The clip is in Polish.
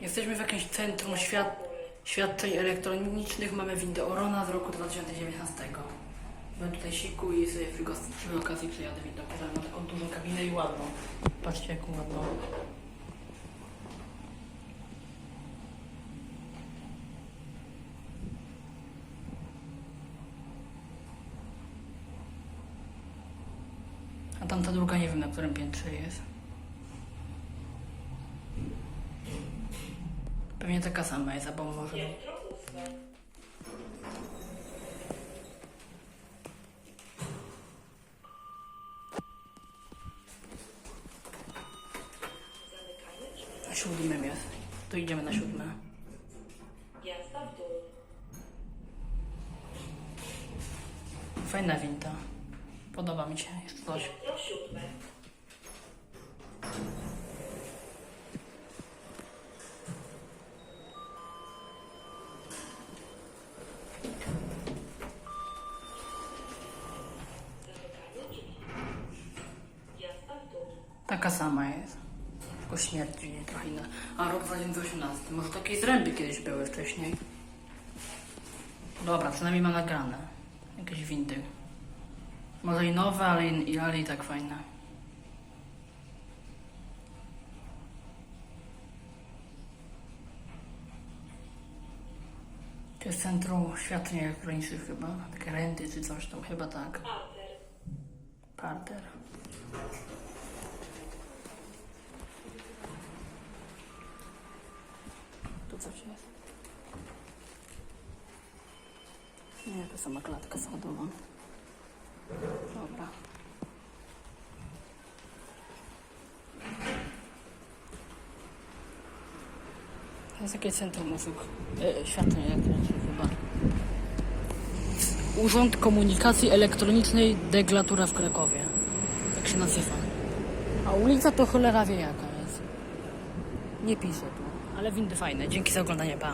Jesteśmy w jakimś centrum świat, świadczeń elektronicznych. Mamy windę Orona z roku 2019. Byłem tutaj siku i sobie gos- przy okazji przejadę windą. Ma taką dużą kabinę i ładną. Patrzcie jaką ładną. A tamta druga nie wiem na którym piętrze jest. Pewnie taka sama jest, albo może... Na siódmym jest. To idziemy na siódme. Jazda w dół. Fajna winda. Podoba mi się. Jest coś. Piętro siódme. Taka sama jest. Tylko śmierci nie trochę inna. A rok 2018. Może takie zręby kiedyś były wcześniej. Dobra, przynajmniej mam nagrane. Jakieś windy. Może i nowe, ale i, ale i tak fajne. Jest centrum świadczeń elektronicznych chyba. Takie renty czy coś tam, chyba tak. Parter. Parter. Tu coś jest. Nie, to sama klatka schodowa. Dobra. To jest jakieś centrum usług e, świadczeń elektronicznych chyba. Urząd Komunikacji Elektronicznej Deglatura w Krakowie. Tak się nazywa. A ulica to cholera wie jaka jest. Nie piszę tu. Ale windy fajne. Dzięki za oglądanie. Pa.